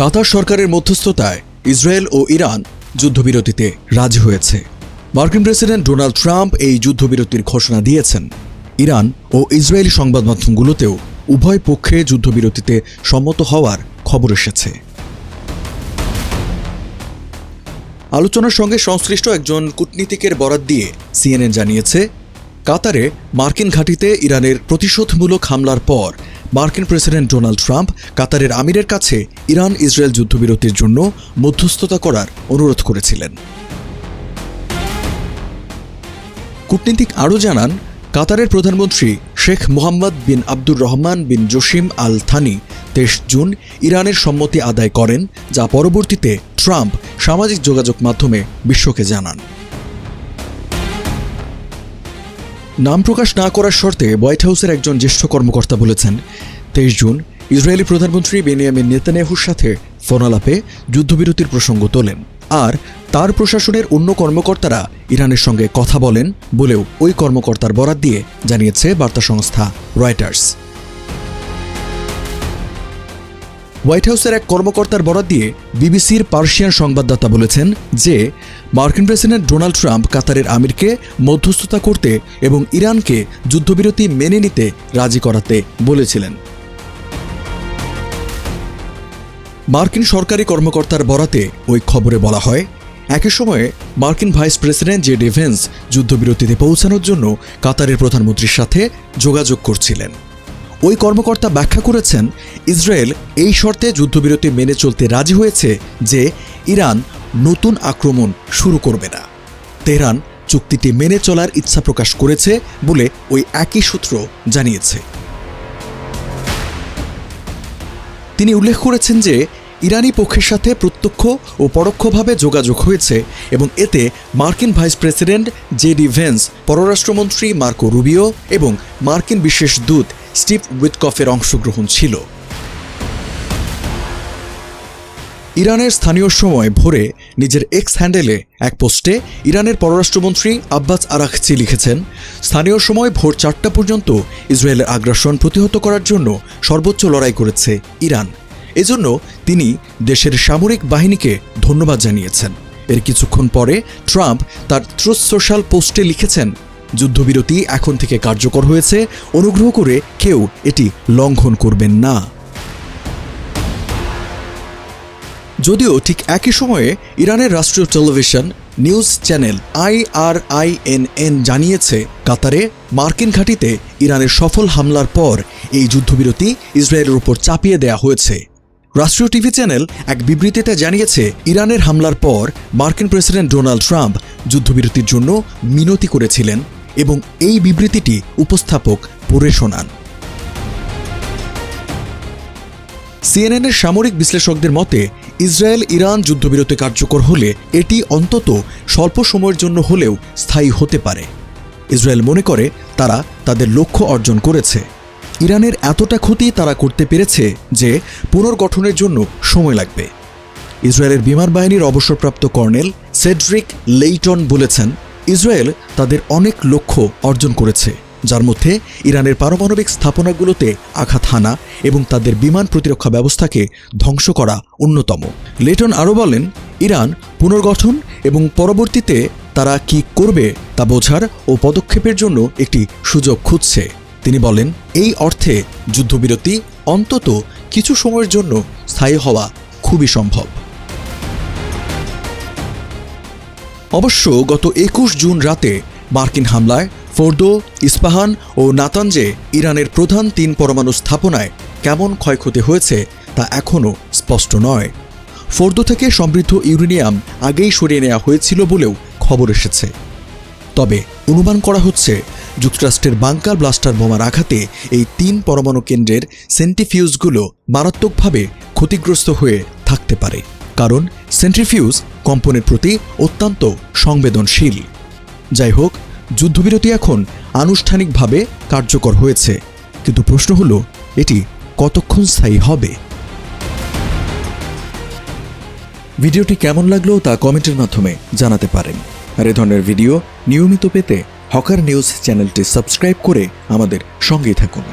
কাতার সরকারের মধ্যস্থতায় ইসরায়েল ও ইরান যুদ্ধবিরতিতে রাজি হয়েছে। মার্কিন প্রেসিডেন্ট ডোনাল্ড ট্রাম্প এই যুদ্ধবিরতির ঘোষণা দিয়েছেন। ইরান ও ইসরায়েলি সংবাদ মাধ্যমগুলোতেও উভয় পক্ষে যুদ্ধবিরতিতে সম্মত হওয়ার খবর এসেছে। আলোচনার সঙ্গে সংশ্লিষ্ট একজন কূটনীতিকের বরাত দিয়ে সিএনএন জানিয়েছে, কাতারে মার্কিন ঘাঁটিতে ইরানের প্রতিশোধমূলক হামলার পর মার্কিন প্রেসিডেন্ট ডোনাল্ড ট্রাম্প কাতারের আমিরের কাছে ইরান ইসরায়েল যুদ্ধবিরতির জন্য মধ্যস্থতা করার অনুরোধ করেছিলেন। কূটনীতিক আরও জানান, কাতারের প্রধানমন্ত্রী Sheikh Mohammed bin Abdur Rahman bin Jassim Al Thani তেইশ জুন ইরানের সম্মতি আদায় করেন, যা পরবর্তীতে ট্রাম্প সামাজিক যোগাযোগ মাধ্যমে বিশ্বকে জানান। নাম প্রকাশ না করার শর্তে হোয়াইট হাউসের একজন জ্যেষ্ঠ কর্মকর্তা বলেছেন। তেইশ জুন ইসরায়েলি প্রধানমন্ত্রী বেনিয়ামিন নেতানিয়াহুর সাথে ফোনালাপে যুদ্ধবিরতির প্রসঙ্গ তোলেন। আর তার প্রশাসনের অন্য কর্মকর্তারা ইরানের সঙ্গে কথা বলেন বলেও ওই কর্মকর্তার বরাত দিয়ে জানিয়েছে বার্তা সংস্থা রয়টার্স। হোয়াইট হাউসের এক কর্মকর্তার বরাত দিয়ে বিবিসির পার্সিয়ান সংবাদদাতা বলেছেন যে, মার্কিন প্রেসিডেন্ট ডোনাল্ড ট্রাম্প কাতারের আমিরকে মধ্যস্থতা করতে এবং ইরানকে যুদ্ধবিরতি মেনে নিতে রাজি করাতে বলেছিলেন। মার্কিন সরকারি কর্মকর্তার বরাতে ওই খবরে বলা হয়, একই সময়ে মার্কিন vice president J D Vance যুদ্ধবিরতিতে পৌঁছানোর জন্য কাতারের প্রধানমন্ত্রীর সাথে যোগাযোগ করছিলেন। ওই কর্মকর্তা ব্যাখ্যা করেছেন, ইসরায়েল এই শর্তে যুদ্ধবিরতি মেনে চলতে রাজি হয়েছে যে ইরান নতুন আক্রমণ শুরু করবে না। তেহরান চুক্তিটি মেনে চলার ইচ্ছা প্রকাশ করেছে বলে ওই একই সূত্র জানিয়েছে। তিনি উল্লেখ করেছেন যে ইরানি পক্ষের সাথে প্রত্যক্ষ ও পরোক্ষভাবে যোগাযোগ হয়েছে এবং এতে মার্কিন vice president J D Vance, পররাষ্ট্রমন্ত্রী মার্কো রুবিও এবং মার্কিন বিশেষ দূত স্টিভ উইটকফের অংশগ্রহণ ছিল। ইরানের স্থানীয় সময় ভোরে নিজের এক্স হ্যান্ডেলে এক পোস্টে ইরানের পররাষ্ট্রমন্ত্রী আব্বাস আরাকচি লিখেছেন, স্থানীয় সময় ভোর চারটা পর্যন্ত ইসরায়েলের আগ্রাসন প্রতিহত করার জন্য সর্বোচ্চ লড়াই করেছে ইরান। এজন্য তিনি দেশের সামরিক বাহিনীকে ধন্যবাদ জানিয়েছেন। এর কিছুক্ষণ পরে ট্রাম্প তার ট্রুথ সোশ্যাল পোস্টে লিখেছেন যুদ্ধবিরতি এখন থেকে কার্যকর হয়েছে। অনুগ্রহ করে কেউ এটি লঙ্ঘন করবেন না। যদিও ঠিক একই সময়ে ইরানের রাষ্ট্রীয় টেলিভিশন নিউজ চ্যানেল আইআরআইএনএন জানিয়েছে, কাতারে মার্কিন ঘাঁটিতে ইরানের সফল হামলার পর এই যুদ্ধবিরতি ইসরায়েলের উপর চাপিয়ে দেয়া হয়েছে। রাষ্ট্রীয় টিভি চ্যানেল এক বিবৃতিতে জানিয়েছে, ইরানের হামলার পর মার্কিন প্রেসিডেন্ট ডোনাল্ড ট্রাম্প যুদ্ধবিরতির জন্য মিনতি করেছিলেন। এবং এই বিবৃতিটি উপস্থাপক পড়ে শোনান। সিএনএনের সামরিক বিশ্লেষকদের মতে ইসরায়েল ইরান যুদ্ধবিরতি কার্যকর হলে এটি অন্তত স্বল্প সময়ের জন্য হলেও স্থায়ী হতে পারে। ইসরায়েল মনে করে তারা তাদের লক্ষ্য অর্জন করেছে। ইরানের এতটা ক্ষতি তারা করতে পেরেছে যে পুনর্গঠনের জন্য সময় লাগবে। ইসরায়েলের বিমান বাহিনীর অবসরপ্রাপ্ত কর্নেল সেড্রিক লেইটন বলেছেন ইসরায়েল তাদের অনেক লক্ষ্য অর্জন করেছে, যার মধ্যে ইরানের পারমাণবিক স্থাপনাগুলোতে আঘাত হানা এবং তাদের বিমান প্রতিরক্ষা ব্যবস্থাকে ধ্বংস করা অন্যতম। লেটন আরও বলেন, ইরান পুনর্গঠন এবং পরবর্তীতে তারা কি করবে তা বোঝার ও পদক্ষেপের জন্য একটি সুযোগ খুঁজছে। তিনি বলেন, এই অর্থে যুদ্ধবিরতি অন্তত কিছু সময়ের জন্য স্থায়ী হওয়া খুবই সম্ভব। অবশ্য গত একুশ জুন রাতে মার্কিন হামলায় ফোর্দো, ইস্পাহান ও নাতানজে ইরানের প্রধান তিন পরমাণু স্থাপনায় কেমন ক্ষয়ক্ষতি হয়েছে তা এখনও স্পষ্ট নয়। ফোর্দো থেকে সমৃদ্ধ ইউরেনিয়াম আগেই সরিয়ে নেওয়া হয়েছিল বলেও খবর এসেছে। তবে অনুমান করা হচ্ছে যুক্তরাষ্ট্রের বাংকার ব্লাস্টার বোমার আঘাতে এই তিন পরমাণু কেন্দ্রের সেন্টিফিউজগুলো মারাত্মকভাবে ক্ষতিগ্রস্ত হয়ে থাকতে পারে। কারণ সেন্ট্রিফিউজ কম্পনের প্রতি অত্যন্ত সংবেদনশীল। যাই হোক যুদ্ধবিরতি এখন আনুষ্ঠানিকভাবে কার্যকর হয়েছে, কিন্তু প্রশ্ন হলো, এটি কতক্ষণ স্থায়ী হবে? ভিডিওটি কেমন লাগল তা কমেন্টের মাধ্যমে জানাতে পারেন। আর এ ধরনের ভিডিও নিয়মিত পেতে হকার নিউজ চ্যানেলটি সাবস্ক্রাইব করে আমাদের সঙ্গেই থাকুন।